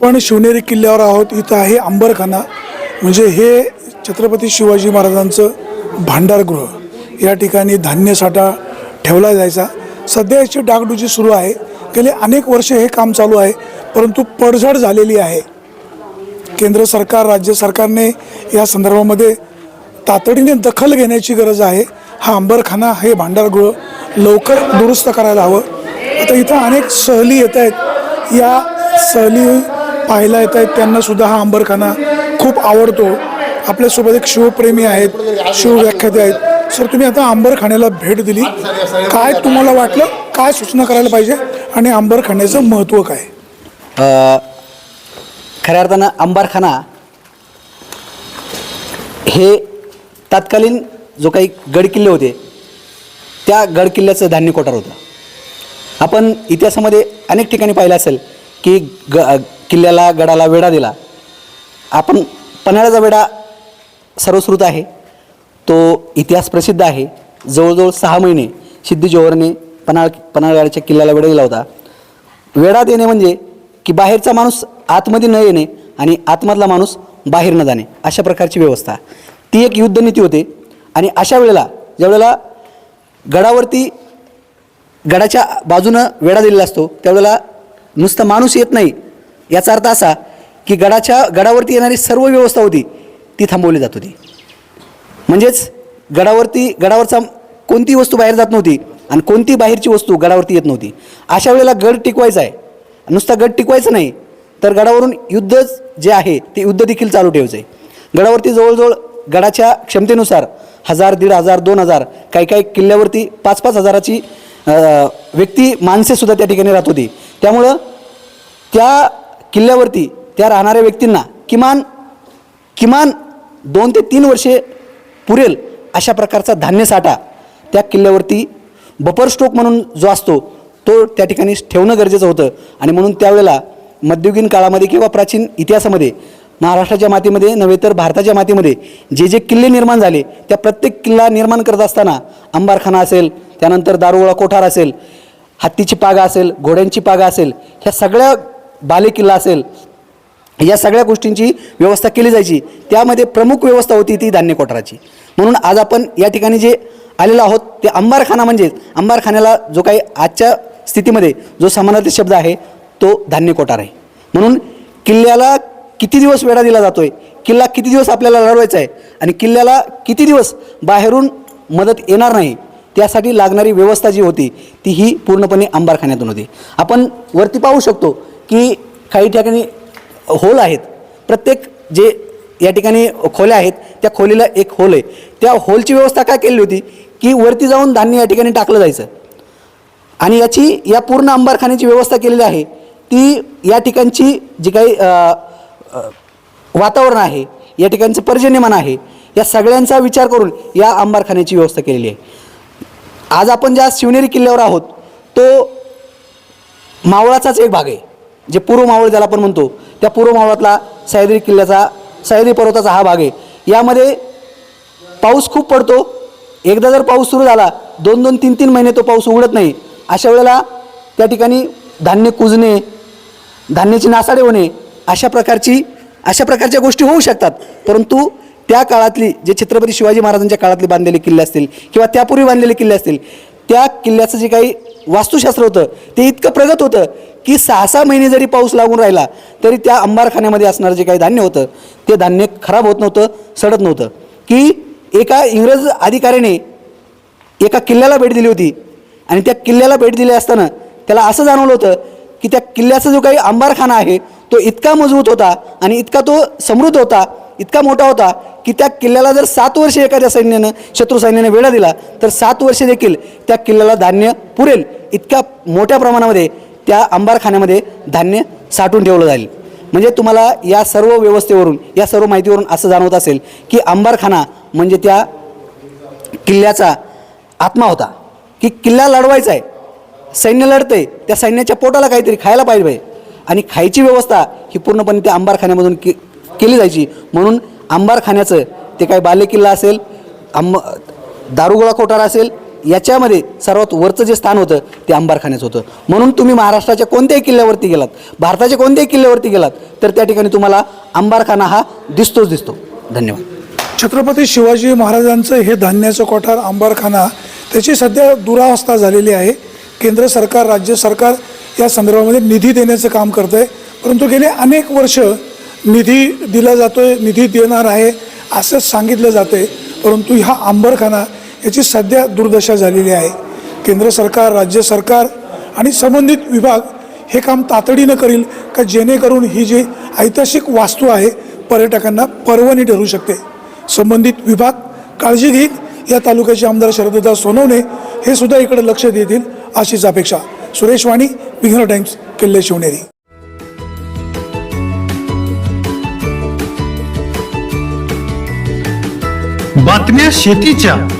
आपण शिवनेरी किल्ल्यावर आहोत इथं आहे अंबरखाना. म्हणजे हे छत्रपती शिवाजी महाराजांचं भांडारगृह. या ठिकाणी धान्य साठा ठेवला जायचा. सध्या याची डागडुजी सुरू आहे. गेले अनेक वर्ष हे काम चालू आहे परंतु पडझड झालेली आहे. केंद्र सरकार राज्य सरकारने या संदर्भामध्ये तातडीने दखल घेण्याची गरज आहे. हा अंबरखाना हे भांडारगृह लवकर दुरुस्त करायला हवं. आता इथं अनेक सहली येत आहेत. या सहली पाहायला येत आहेत. त्यांना सुद्धा हा अंबरखाना खूप आवडतो. आपल्यासोबत एक शिवप्रेमी आहेत शिवव्याख्याते आहेत. सर तुम्ही आता आंबरखाण्याला भेट दिली. काय तुम्हाला वाटलं? काय सूचना करायला पाहिजे? आणि आंबरखाण्याचं महत्त्व काय? खऱ्या अर्थानं अंबारखाना हे तत्कालीन जो काही गडकिल्ले होते त्या गडकिल्ल्याचं धान्य कोठार होतं. आपण इतिहासामध्ये अनेक ठिकाणी पाहिलं असेल की ग किल्ल्याला गडाला वेढा दिला. आपण पन्हाळ्याचा वेढा सर्वश्रुत आहे. तो इतिहास प्रसिद्ध आहे. जवळजवळ सहा महिने सिद्धी जोहरने पन्हाळ पन्हाळगडाच्या किल्ल्याला वेढा दिला होता. वेढा देणे म्हणजे की बाहेरचा माणूस आतमध्ये न येणे आणि आतमधला माणूस बाहेर न जाणे. अशा प्रकारची व्यवस्था. ती एक युद्धनीती होते. आणि अशा वेळेला ज्यावेळेला गडावरती गडाच्या बाजूनं वेढा दिलेला असतो त्यावेळेला नुसता माणूस येत नाही. याचा अर्थ असा की गडाच्या गडावरती येणारी सर्व व्यवस्था होती ती थांबवली जात होती. म्हणजेच गडावरती गडावरचा कोणती वस्तू बाहेर जात नव्हती आणि कोणती बाहेरची वस्तू गडावरती येत नव्हती. अशा वेळेला गड टिकवायचा आहे. नुसता गड टिकवायचं नाही तर गडावरून युद्ध जे आहे ते युद्ध देखील चालू ठेवायचं आहे. गडावरती जवळजवळ गडाच्या क्षमतेनुसार हजार दीड हजार दोन हजार काही काही किल्ल्यावरती पाच पाच हजाराची व्यक्ती माणसेसुद्धा त्या ठिकाणी राहत होती. त्यामुळं त्या किल्ल्यावरती त्या राहणाऱ्या व्यक्तींना किमान किमान दोन ते तीन वर्षे पुरेल अशा प्रकारचा धान्य साठा त्या किल्ल्यावरती बफर स्टोक म्हणून जो असतो तो त्या ठिकाणी ठेवणं गरजेचं होतं. आणि म्हणून त्यावेळेला मध्ययुगीन काळामध्ये किंवा प्राचीन इतिहासामध्ये महाराष्ट्राच्या मातीमध्ये नव्हे तर भारताच्या मातीमध्ये जे जे किल्ले निर्माण झाले त्या प्रत्येक किल्ला निर्माण करत असताना अंबारखाना असेल त्यानंतर दारुगोळा कोठार असेल हत्तीची पागा असेल घोड्यांची पागा असेल ह्या सगळ्या बालेकिल्ला असेल या सगळ्या गोष्टींची व्यवस्था केली जायची. त्यामध्ये प्रमुख व्यवस्था होती ती धान्य कोठाराची. म्हणून आज आपण या ठिकाणी जे आलेलो आहोत ते अंबारखाना म्हणजेच अंबारखान्याला जो काही आजच्या स्थितीमध्ये जो समानार्थी शब्द आहे तो धान्य कोठार आहे. म्हणून किल्ल्याला किती दिवस वेढा दिला जातो आहे किल्ला किती दिवस आपल्याला लढवायचा आहे? आणि किल्ल्याला किती दिवस बाहेरून मदत येणार नाही? त्यासाठी लागणारी व्यवस्था जी होती ती ही पूर्णपणे अंबारखान्यातून होती. आपण वरती पाहू शकतो की काही ठिकाणी होल आहेत. प्रत्येक जे या ठिकाणी खोल्या आहेत त्या खोलीला एक होल आहे. त्या होलची व्यवस्था काय केली होती की वरती जाऊन धान्य या ठिकाणी टाकलं जायचं. आणि याची या पूर्ण अंबारखान्याची व्यवस्था केलेली आहे. ती या ठिकाणची जी काही वातावरण आहे या ठिकाणचं पर्जन्यमान आहे या सगळ्यांचा विचार करून या अंबारखान्याची व्यवस्था केलेली आहे. आज आपण ज्या शिवनेरी किल्ल्यावर आहोत तो मावळाचाच एक भाग आहे. जे पूर्व मावळ ज्याला आपण म्हणतो त्या पूर्व मावळातला सह्याद्री किल्ल्याचा सह्याद्री पर्वताचा हा भाग आहे. यामध्ये पाऊस खूप पडतो. एकदा जर पाऊस सुरू झाला दोन दोन तीन तीन महिने तो पाऊस उघडत नाही. अशा वेळेला त्या ठिकाणी धान्य कुजणे धान्याची नासाडे होणे अशा प्रकारची अशा प्रकारच्या गोष्टी होऊ शकतात. परंतु त्या काळातली जे छत्रपती शिवाजी महाराजांच्या काळातले बांधलेले किल्ले असतील किंवा त्यापूर्वी बांधलेले किल्ले असतील त्या किल्ल्याचं जे काही वास्तुशास्त्र होतं. ते इतकं प्रगत होतं की सहा सहा महिने जरी पाऊस लागून राहिला तरी त्या अंबारखान्यामध्ये असणारं जे काही धान्य होतं ते धान्य खराब होत नव्हतं सडत नव्हतं. की एका इंग्रज अधिकाऱ्याने एका किल्ल्याला भेट दिली होती आणि त्या किल्ल्याला भेट दिली असताना त्याला असं जाणवलं होतं की त्या किल्ल्याचा जो काही अंबारखाना आहे तो इतका मजबूत होता आणि इतका तो समृद्ध होता इतका मोठा होता की त्या किल्ल्याला जर सात वर्षे एखाद्या सैन्यानं शत्रू सैन्याने वेळा दिला तर सात वर्ष देखील त्या किल्ल्याला धान्य पुरेल. इतक्या मोठ्या प्रमाणामध्ये त्या अंबारखान्यामध्ये धान्य साठवून ठेवलं जाईल. म्हणजे तुम्हाला या सर्व व्यवस्थेवरून या सर्व माहितीवरून असं जाणवत असेल की अंबारखाना म्हणजे त्या किल्ल्याचा आत्मा होता. की किल्ला लढवायचा आहे. सैन्य लढतंय. त्या सैन्याच्या पोटाला काहीतरी खायला पाहिजे. पाहिजे आणि खायची व्यवस्था ही पूर्णपणे त्या अंबारखान्यामधून के केली जायची. म्हणून अंबारखान्याचं ते काही बालेकिल्ला असेल आंब दारुगोळा कोठार असेल याच्यामध्ये सर्वात वरचं जे स्थान होतं ते अंबारखान्याचं होतं. म्हणून तुम्ही महाराष्ट्राच्या कोणत्याही किल्ल्यावरती गेलात भारताच्या कोणत्याही किल्ल्यावरती गेलात तर त्या ठिकाणी तुम्हाला अंबारखाना हा दिसतोच दिसतो. धन्यवाद. छत्रपती शिवाजी महाराजांचं हे धान्याचं कोठार अंबारखाना त्याची सध्या दुरावस्था झालेली आहे. केंद्र सरकार राज्य सरकार या संदर्भामध्ये निधी देण्याचं काम करतं आहे परंतु गेले अनेक वर्ष निधी दिला जातो आहे निधी देणार आहे असं सांगितलं जातं आहे परंतु ह्या अंबरखाना याची सध्या दुर्दशा झालेली आहे. केंद्र सरकार राज्य सरकार आणि संबंधित विभाग हे काम तातडीनं करील का जेणेकरून ही जी ऐतिहासिक वास्तू आहे पर्यटकांना पर्वणी ठरू शकते. संबंधित विभाग काळजी घेईल. या तालुक्याचे आमदार शरददा सोनवणे हे सुद्धा इकडे लक्ष देतील अशीच अपेक्षा. सुरेश वाणी विघ्न टाइम्स किल्ले शिवनेरी. बातम्या शेतीच्या.